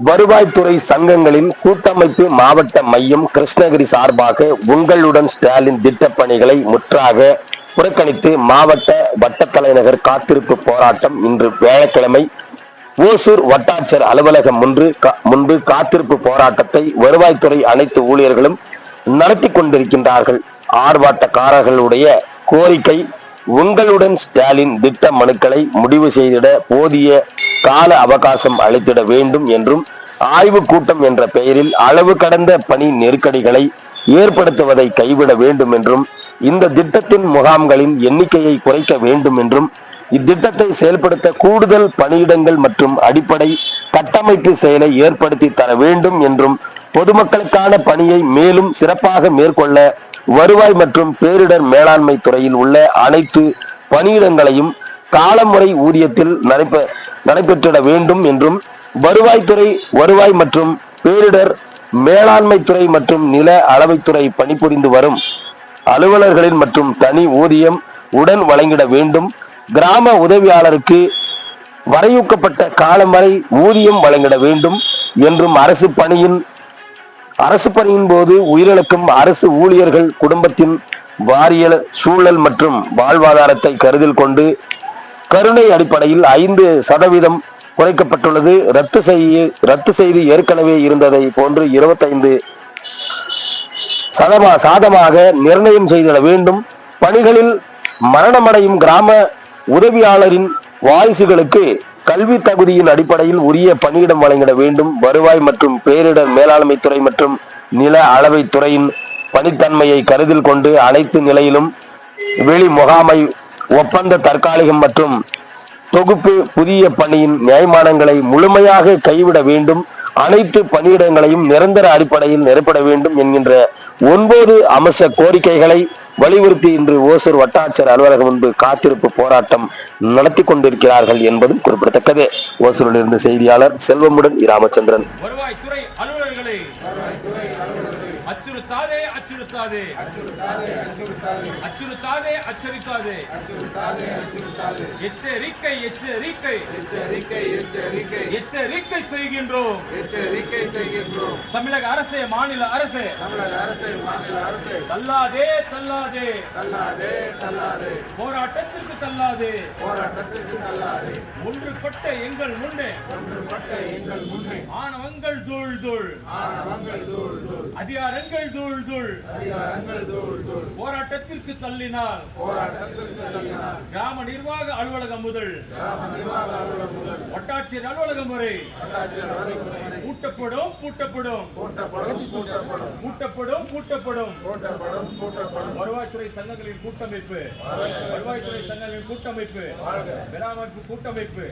வருவாய்த்துறை சங்கங்களின் கூட்டமைப்பு மாவட்ட மையம் கிருஷ்ணகிரி சார்பாக உங்களுடன் ஸ்டாலின் திட்டப்பணிகளை முற்றாக புறக்கணித்து மாவட்ட வட்டத்தலைநகர் காத்திருப்பு போராட்டம் இன்று வியாழக்கிழமை ஓசூர் வட்டாட்சியர் அலுவலகம் முன்பு கா- முன்பு காத்திருப்பு போராட்டத்தை வருவாய்த்துறை அனைத்து ஊழியர்களும் நடத்தி கொண்டிருக்கின்றார்கள். ஆர்ப்பாட்டக்காரர்களுடைய கோரிக்கை உங்களுடன் ஸ்டாலின் திட்ட மனுக்களை முடிவு செய்திட போதிய கால அவகாசம் அளித்திட வேண்டும் என்றும் ஆய்வு கூட்டம் என்ற பெயரில் அளவு கடந்த பணி நெருக்கடிகளை ஏற்படுத்துவதை கைவிட வேண்டும் என்றும் இந்த திட்டத்தின் முகாம்களின் எண்ணிக்கையை குறைக்க வேண்டும் என்றும் இத்திட்டத்தை செயல்படுத்த கூடுதல் பணியிடங்கள் மற்றும் அடிப்படை கட்டமைப்பு செயலை ஏற்படுத்தி தர வேண்டும் என்றும் பொதுமக்களுக்கான பணியை மேலும் சிறப்பாக மேற்கொள்ள வருவாய் மற்றும் பேரிடர் மேலாண்மை துறையில் உள்ள அனைத்து பணியிடங்களையும் காலமுறை ஊதியத்தில் நடைபெ நடைபெற்றிட வேண்டும் என்றும் வருவாய்த்துறை வருவாய் மற்றும் பேரிடர் மேலாண்மை துறை மற்றும் நில அளவைத்துறை பணிபுரிந்து வரும் அலுவலர்களின் மற்றும் தனி ஊதியம் உடன் வழங்கிட வேண்டும். கிராம உதவியாளருக்கு வரையூக்கப்பட்ட காலம் வரை ஊதியம் வழங்கிட வேண்டும் என்றும் அரசு பணியின் அரசு பணியின் போது உயிரிழக்கும் அரசு ஊழியர்கள் குடும்பத்தின் வாரியல் சூழல் மற்றும் வாழ்வாதாரத்தை கருதில் கொண்டு கருணை அடிப்படையில் ஐந்து சதவீதம் குறைக்கப்பட்டுள்ளது. ரத்து செய்ய ரத்து செய்து ஏற்கனவே இருந்ததை போன்று இருபத்தைந்து சதமா சாதமாக நிர்ணயம் செய்திட வேண்டும். பணிகளில் மரணமடையும் கிராம உதவியாளரின் வாரிசுகளுக்கு கல்வி தகுதியின் அடிப்படையில் உரிய பணியிடம் வழங்கிட வேண்டும். வருவாய் மற்றும் பேரிடர் மேலாண்மை துறை மற்றும் நில அளவை துறையின் பணித்தன்மையை கருதில் கொண்டு அனைத்து நிலையிலும் வெளி முகாமை ஒப்பந்த தற்காலிகம் மற்றும் தொகுப்பு புதிய பணியின் நியாயமானங்களை முழுமையாக கைவிட வேண்டும். அனைத்து பணியிடங்களையும் நிரந்தர அடிப்படையில் நிரப்பட வேண்டும் என்கின்ற ஒன்பது அம்ச கோரிக்கைகளை வலியுறுத்தி இன்று ஓசூர் வட்டாட்சியர் அலுவலகம் முன்பு காத்திருப்பு போராட்டம் நடத்தி கொண்டிருக்கிறார்கள் என்பதும் குறிப்பிடத்தக்கது. ஓசூரிலிருந்து செய்தியாளர் செல்வமுடன் ராமச்சந்திரன். வருவாய்த்துறை அலுவலர்களை அச்சுறுத்தாதே அச்சுறுத்தாதே. அச்சுறுத்தாதே அச்சுறுத்தாதே எச்சரிக்கை எச்சரிக்கை. எச்சரிக்கை எச்சரிக்கை. எச்சரிக்கை செய்கின்றோம். எச்சரிக்கை செய்கின்றோம். தமிழக அரசே மாநில அரசே. தமிழக அரசு மாநில அரசு. தள்ளாதே தள்ளாதே. தள்ளாதே தள்ளாதே. போராட்டத்திற்கு தள்ளாதே. போராட்டத்திற்கு தள்ளாதே. ஒன்றுபட்ட எங்கள் முன்னே. ஒன்றுபட்ட எங்கள் முன்னே. ஆணவங்கள் தூள் தூள். ஆணவங்கள் தூள் தூள். அதிகாரங்கள் தூள் தூள். அதிகாரங்கள் தூள் போராட்டத்திற்கு தள்ளினார். கிராம நிர்வாக அலுவலகம் முதல் வட்டாட்சியர் அலுவலகம் வரை கூட்டப்படும். கூட்டப்படும் கூட்டப்படும் கூட்டப்படும் வருவாய்த்துறை சங்கங்களின் கூட்டமைப்பு. வருவாய்த்துறை சங்கங்களின் கூட்டமைப்பு. பராமரிப்பு கூட்டமைப்பு.